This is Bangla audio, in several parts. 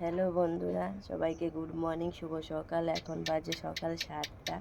হ্যালো বন্ধুরা, সবাইকে গুড মর্নিং শুভ সকাল। এখন বাজে সকাল সাতটা।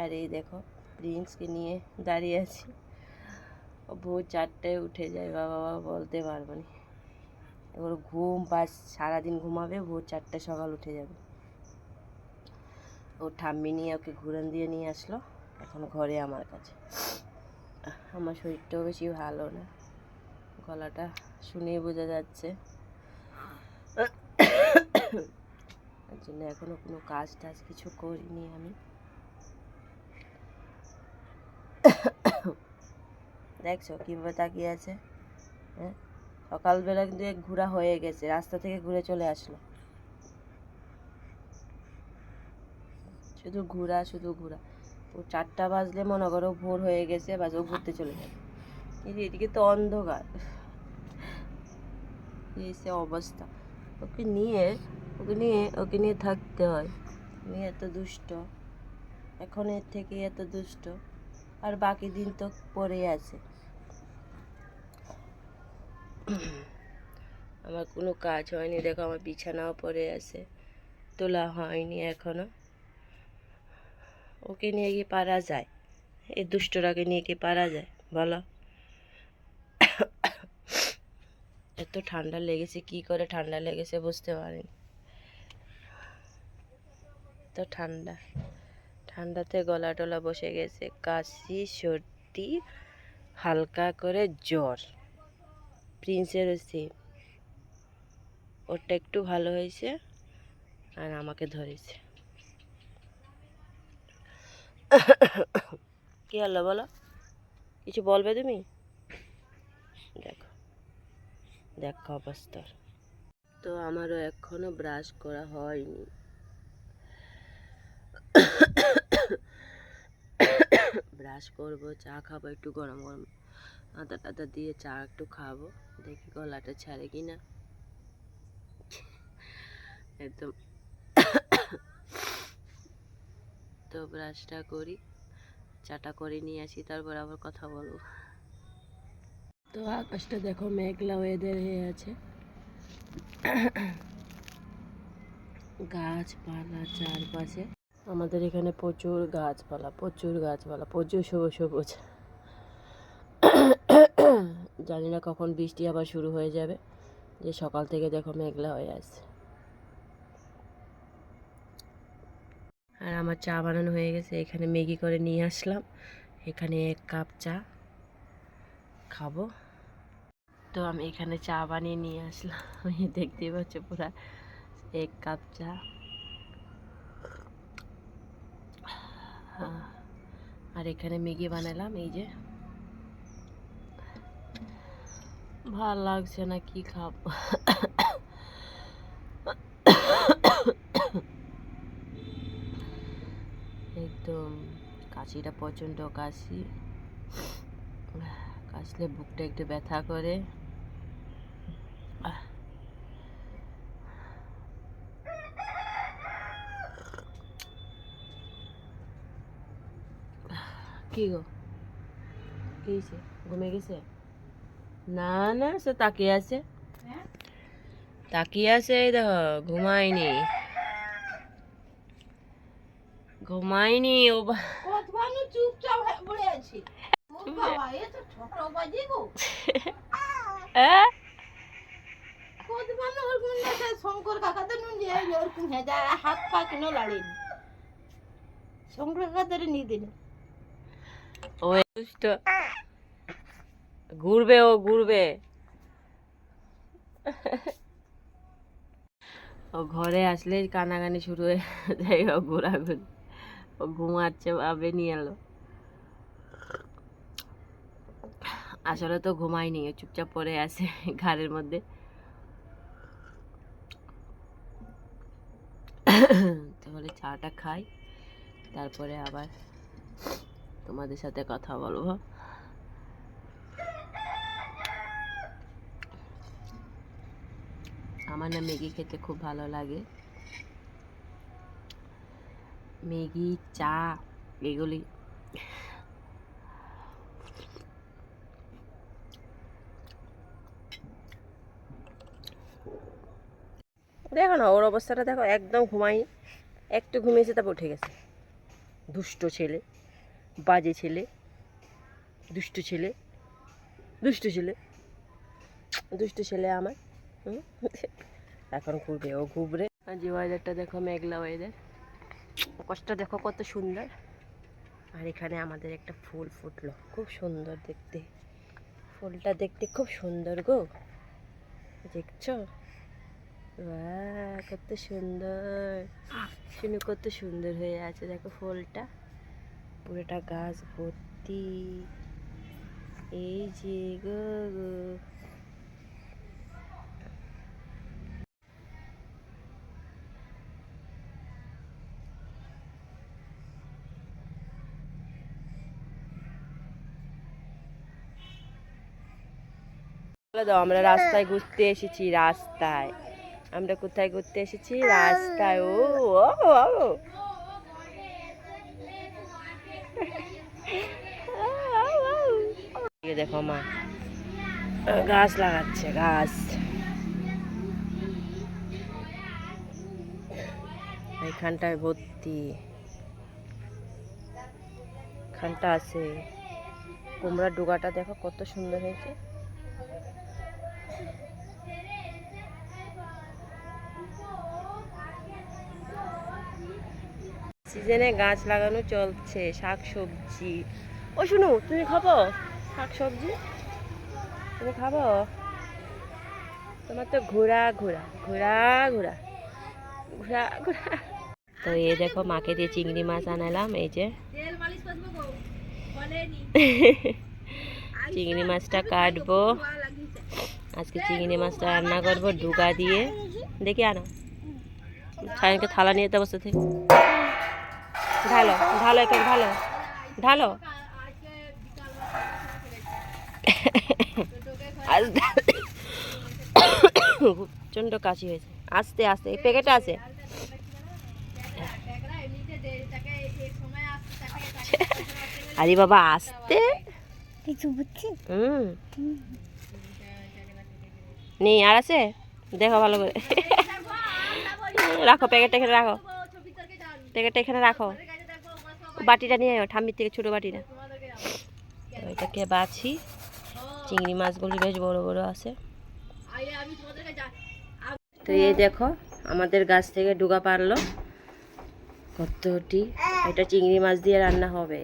আর এই দেখো প্রিন্সকে নিয়ে দাঁড়িয়ে আছি। ভোর চারটায় উঠে যায়, বাবা বাবা, বলতে পারব না। এবার ঘুম পাস, সারাদিন ঘুমাবে, ভোর চারটায় সকাল উঠে যাবে। ও ঠাম্মি নিয়ে ওকে ঘুরান দিয়ে নিয়ে আসলো, এখন ঘরে আমার কাছে। আমার শরীরটাও বেশি ভালো না। গলাটা শুনেই বোঝা যাচ্ছে। তার জন্য এখনও কোনো কাজ টাজ কিছু করিনি আমি। দেখছ কীভাবে তাকিয়ে আছে? হ্যাঁ? সকালবেলা কিন্তু এক ঘোরা হয়ে গেছে, রাস্তা থেকে ঘুরে চলে আসলো। শুধু ঘোরা শুধু ঘোরা ও চারটা বাজলে মনে করো ভোর হয়ে গেছে, বাজ ও ঘুরতে চলে যাবে কিন্তু এদিকে তো অন্ধকার। এই সে অবস্থা। ওকে নিয়ে ওকে নিয়ে ওকে নিয়ে থাকতে হয়। মেয়ে এত দুষ্ট। এখন এর থেকে এত দুষ্ট। আর বাকি দিন তো পড়ে আছে। আমার কোনো কাজ হয়নি। দেখো আমার বিছানাও পড়ে আছে। তোলা হয়নি এখনও। ওকে নিয়ে কি পারা যায়? এই দুষ্টটাকে নিয়ে কি পারা যায়? বলো। এত ঠান্ডা লেগেছে, কি করে ঠান্ডা লেগেছে বুঝতে পারিনি। তো ঠান্ডা, ঠান্ডাতে গলা টলা বসে গেছে। কাশি, সর্দি, হালকা করে জ্বর। প্রিন্সেরও সেম ওরটা একটু ভালো হয়েছে আর আমাকে ধরেছে। কি হলো বলো? কিছু বলবে তুমি? দেখো। দেখো অবস্থা তো আমারও এখনও ব্রাশ করা হয়নি। ব্রাশ করব, চা খাব, একটু গরম গরম আদা টাদা দিয়ে চা একটু খাব, দেখি গলাটা ছাড়ে কি না একদম। তো ব্রাশটা করি, চাটা করে নিয়ে আসি, তারপর আবার কথা বলব। তো আকাশটা দেখো মেঘলা ওয়েদার হয়ে আছে। গাছপালা চারপাশে। আমাদের এখানে প্রচুর গাছপালা প্রচুর গাছপালা, প্রচুর সবুজ সবুজ। জানি না কখন বৃষ্টি আবার শুরু হয়ে যাবে, যে সকাল থেকে দেখো মেঘলা হয়ে আছে। আর আমার চা বানানো হয়ে গেছে, এখানে ম্যাগি করে নিয়ে আসলাম। এখানে এক কাপ চা খাব। তো আমি এখানে চা বানিয়ে নিয়ে আসলাম। দেখতেই পাচ্ছ পুরা এক কাপ চা। হ্যাঁ। আর এখানে ম্যাগি বানালাম, এই যে। ভালো লাগছে না কি খাব। একদম কাশিটা প্রচণ্ড কাশি। কাশলে বুকটা একটু ব্যথা করে। কি গো? কি ঘুমে গেছে? না না সে তাকিয়ে আছে। তাকিয়ে আছে এই দেখো ঘুমায়নি। ঘুমায়নি ও চুপচাপ পড়ে আছি। তো শঙ্কর কাকা তো নুন হাত পা কেন লাড়েন। শঙ্কর কাকা ধরে নিয়ে ঘুরবে ও ঘুরবে। ও ঘরে আসলেই কানাকানি শুরু হয়ে যায় ও ঘোরাঘুরি। ও ঘুমাচ্ছে, ভাবে নিয়ে এলো। আসলে তো ঘুমায়নি, ও চুপচাপ পড়ে আছে ঘাড়ের মধ্যে। তাহলে চাটা খাই, তারপরে আবার তোমাদের সাথে কথা বলব। আমার না ম্যাগি খেতে খুব ভালো লাগে। ম্যাগি, চা, এগুলি। দেখো না, ওর অবস্থাটা দেখো একদম ঘুমাই একটু ঘুমিয়েছে, তারপর উঠে গেছে। দুষ্ট ছেলে। বাজে ছেলে, দুষ্ট ছেলে দুষ্ট ছেলে দুষ্ট ছেলে আমার এখন ঘুরবে, ও ঘুরবে। আর যে ওয়েদারটা দেখো, মেঘলা ওয়েদার আকাশটা দেখো কত সুন্দর। আর এখানে আমাদের একটা ফুল ফুটলো, খুব সুন্দর দেখতে। ফুলটা দেখতে খুব সুন্দর গো। দেখছ? কত সুন্দর। শুনে কত সুন্দর হয়ে আছে, দেখো ফুলটা। পুরোটা গাছ ভর্তি। এই যে গো গো। দাও আমরা রাস্তায় ঘুরতে এসেছি রাস্তায়। আমরা কোথায় ঘুরতে এসেছি? রাস্তায়। ও ও, ও। দেখো মা। গাছ লাগাচ্ছে, গাছ। এইখানটায় ভর্তি। এখানটা আছে। কুমড়ার ডোগাটা দেখো কত সুন্দর হয়েছে। সিজনে গাছ লাগানো চলছে, শাক সবজি। ও শুনো, তুমি খাব শাক সবজি তুমি খাব? তোমার তো ঘোরা ঘোরা ঘোরা ঘোরা ঘোরা ঘোরা। তো এই দেখো মাকে দিয়ে চিংড়ি মাছ আনালাম এই যে। চিংড়ি মাছটা কাটবো। আজকে চিংড়ি মাছটা রান্না করব ডুগা দিয়ে। দেখি আনো। ছায়নকে থালা নিয়ে যেতে বসে থেকে। ঢালো ঢালো একে ঢালো ঢালো। আজ প্রচণ্ড কাশি হয়েছে। আস্তে আস্তে এই প্যাকেটে আছে। আরে বাবা আসতে। কিছু বুঝছি? হুম। নেই আর আছে? দেখো ভালো করে। রাখো প্যাকেটটা এখানে রাখো। প্যাকেটটা এখানে রাখো। বাটিটা নিয়ে ঠাম্মির থেকে ছোটো বাটিটা। তো এটাকে বাছি। চিংড়ি মাছগুলি বেশ বড় বড় আছে। তো এই দেখো আমাদের গাছ থেকে ডুগা পারল। কতটি? এটা চিংড়ি মাছ দিয়ে রান্না হবে।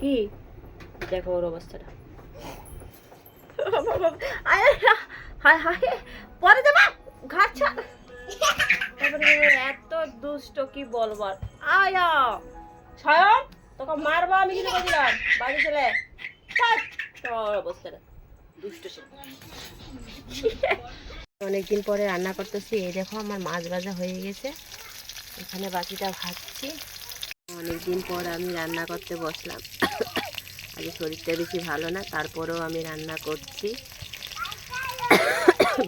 কি? দেখো ওর অবস্থাটা। হায় হায় পরে যাবা এত দুষ্ট কি বলবার আয়া সায়ন? তোকে মারবা আমি ছেলে। তোর দুষ্ট অনেকদিন পরে রান্না করতেছি, এই দেখো আমার মাছ ভাজা হয়ে গেছে। এখানে বাকিটা ভাজছি। অনেকদিন পর আমি রান্না করতে বসলাম। আগে শরীরটা বেশি ভালো না, তারপরেও আমি রান্না করছি।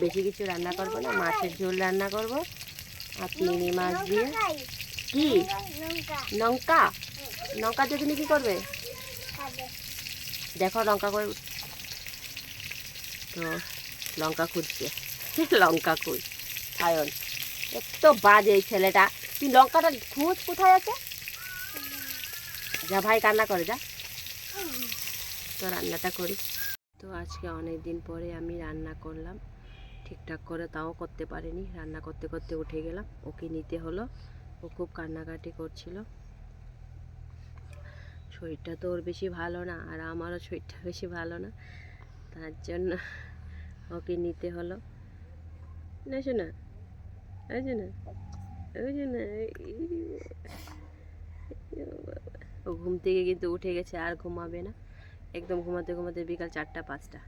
বেশি কিছু রান্না করব না, মাছের ঝোল রান্না করব। আর চিংড়ি মাছ দিয়ে। কি? লঙ্কা। লঙ্কা দিয়ে তুমি কি করবে? দেখো লঙ্কা করে তো লঙ্কা খুঁজছে। লঙ্কা খুঁজ সায়ন এত বাজে এই ছেলেটা। তুই লঙ্কাটা খুঁজ কোথায় আছে? যা ভাই কান্না করে যা। তো রান্নাটা করি। তো আজকে অনেক দিন পরে আমি রান্না করলাম। ঠিকঠাক করে তাও করতে পারিনি। রান্না করতে করতে উঠে গেলাম। ওকে নিতে হলো। ও খুব কান্নাকাটি করছিল। শরীরটা তো ওর বেশি ভালো না, আর আমারও শরীরটা বেশি ভালো না। তার জন্য ওকে নিতে হলো। না শোনা ওই যে না ওই যে না ও ঘুম থেকে কিন্তু উঠে গেছে, আর ঘুমাবে না। একদম ঘুমাতে ঘুমাতে বিকাল চারটা, পাঁচটা।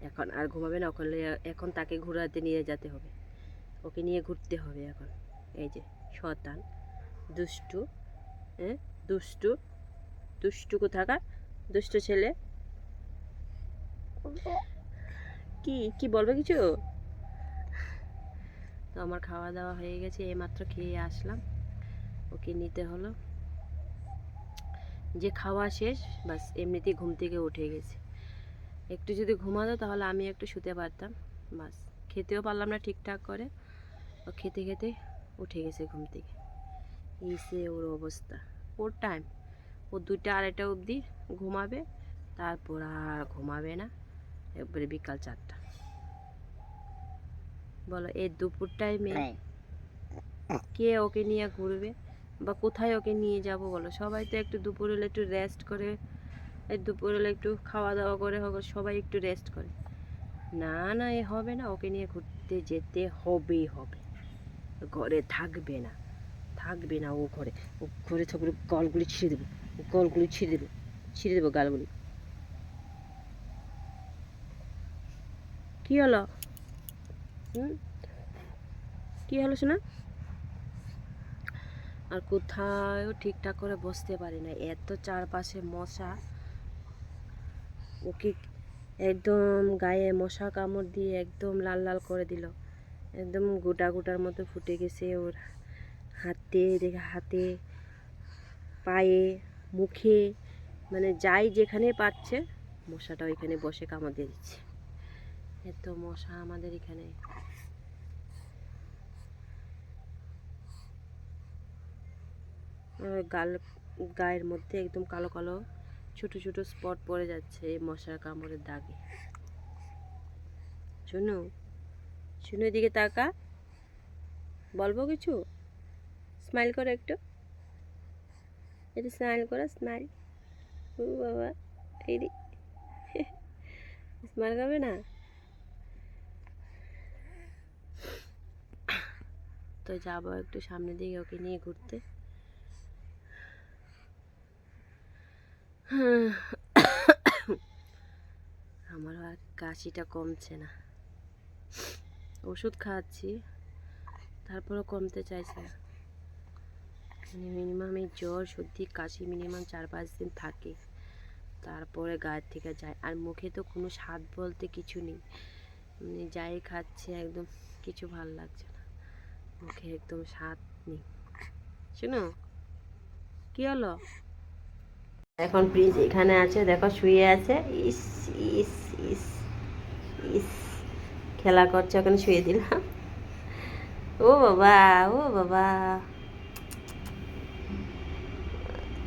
এখন আর ঘুমাবে না ওখানে এখন তাকে ঘোরাতে নিয়ে যেতে হবে। ওকে নিয়ে ঘুরতে হবে এখন। এই যে শতান দুষ্টু হ্যাঁ দুষ্টু দুষ্টু থাকা, দুষ্টু ছেলে। কি কি বলবে কিছু? তো আমার খাওয়া দাওয়া হয়ে গেছে এইমাত্র খেয়ে আসলাম। ওকে নিতে হলো। যে খাওয়া শেষ, বাস এমনিতেই ঘুম থেকে উঠে গেছে। একটু যদি ঘুমাতো তাহলে আমি একটু শুতে পারতাম, বাস। খেতেও পারলাম না ঠিকঠাক করে। ও খেতে খেতে উঠে গেছে ঘুম থেকে। এসে ওর অবস্থা। ওর টাইম ও দুইটা আড়াইটা অবধি ঘুমাবে তারপর আর ঘুমাবে না। একবারে বিকাল চারটা। বলো এই দুপুর টাইমে কে ওকে নিয়ে ঘুরবে বা কোথায় ওকে নিয়ে যাব বলো? সবাই তো একটু দুপুর হলে একটু রেস্ট করে এই দুপুর হলে একটু খাওয়া দাওয়া করে হোক সবাই একটু রেস্ট করে। না না এ হবে না ওকে নিয়ে ঘুরতে যেতে হবেই হবে। ঘরে থাকবে না। থাকবে না ও ঘরে। ও ঘরে থাকলে গালগুলি ছিঁড়ে দেবো। গালগুলি ছিঁড়ে দেবো। ছিঁড়ে দেবো গালগুলি। কি হলো? হুম? কি হলো শোনা? আর কোথাও ঠিকঠাক করে বসতে পারি না। এত চারপাশে মশা। ওকে একদম গায়ে মশা কামড় দিয়ে একদম লাল লাল করে দিল। একদম গোটা গোটার মতো ফুটে গেছে ওর। হাতে, দেখে হাতে, পায়ে, মুখে মানে যাই যেখানে পাচ্ছে মশাটা ওইখানে বসে কামড় দিচ্ছে। এত মশা আমাদের এখানে। গাল, গায়ের মধ্যে একদম কালো কালো, ছোট ছোট স্পট পড়ে যাচ্ছে এই মশার কামড়ের দাগে। শুনো? শুনো এদিকে তাকা। বলব কিছু? স্মাইল করো একটু। একটু স্মাইল করো স্মাইল ও বাবা, এই স্মাইল করবে না? তো যাব একটু সামনের দিকে ওকে নিয়ে ঘুরতে। আমার আর কাশিটা কমছে না। ওষুধ খাচ্ছি, তারপরেও কমতে চাইছে। না মানে মিনিমাম এই জ্বর সর্দি, কাশি মিনিমাম চার পাঁচ দিন থাকে। তারপরে গায়ের থেকে যায়। আর মুখে তো কোনো স্বাদ বলতে কিছু নেই। মানে যাই খাচ্ছে, একদম কিছু ভালো লাগছে না। মুখে একদম স্বাদ নেই। শোনো, কি হলো? এখন প্রিন্স এখানে আছে, দেখো শুয়ে আছে। ইস ইস ইস ইস, খেলা করছে ওখানে, শুয়ে দিলাম। ও বাবা ও বাবা।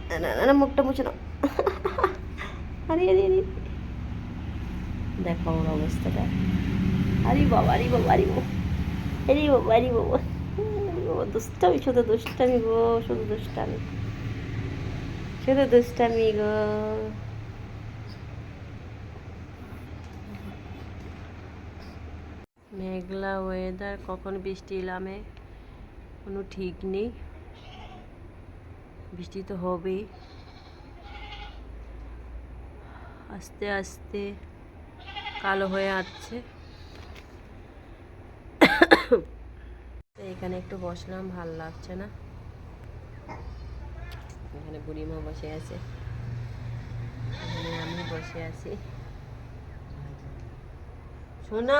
না না না মুখটা মুছে নাও আরে আরে আরে দেখো ওর অবস্থাটা আরে বাবা আরে বাবা আরে বাবা আরে বাবা আরে বাবা দুষ্টামি শুধু দুষ্টামি গো শুধু দুষ্টামি শুধু দুষ্টামি গো মেঘলা ওয়েদার কখন বৃষ্টি এলামে কোনো ঠিক নেই বৃষ্টি তো হবেই। আস্তে আস্তে কালো হয়ে আসছে। এখানে একটু বসলাম, ভালো লাগছে না। এখানে বুড়িমা বসে আছে। আমি বসে আছি। সোনা!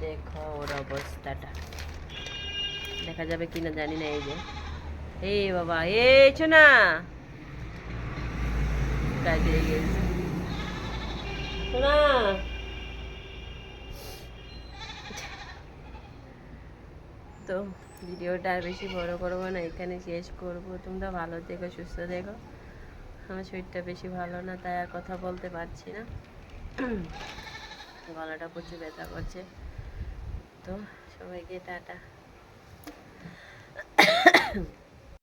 দেখো ওর অবস্থাটা। দেখা যাবে কিনা জানি না এই যে। এই বাবা গেছে সোনা তো ভিডিওটা আর বেশি বড় করব না, এখানে শেষ করব। তোমরা ভালো থেকো, সুস্থ থেকো। আমার শরীরটা বেশি ভালো না, তাই আর কথা বলতে পারছি না। গলাটা প্রচুর ব্যথা করছে। তো সবাইকে টাটা।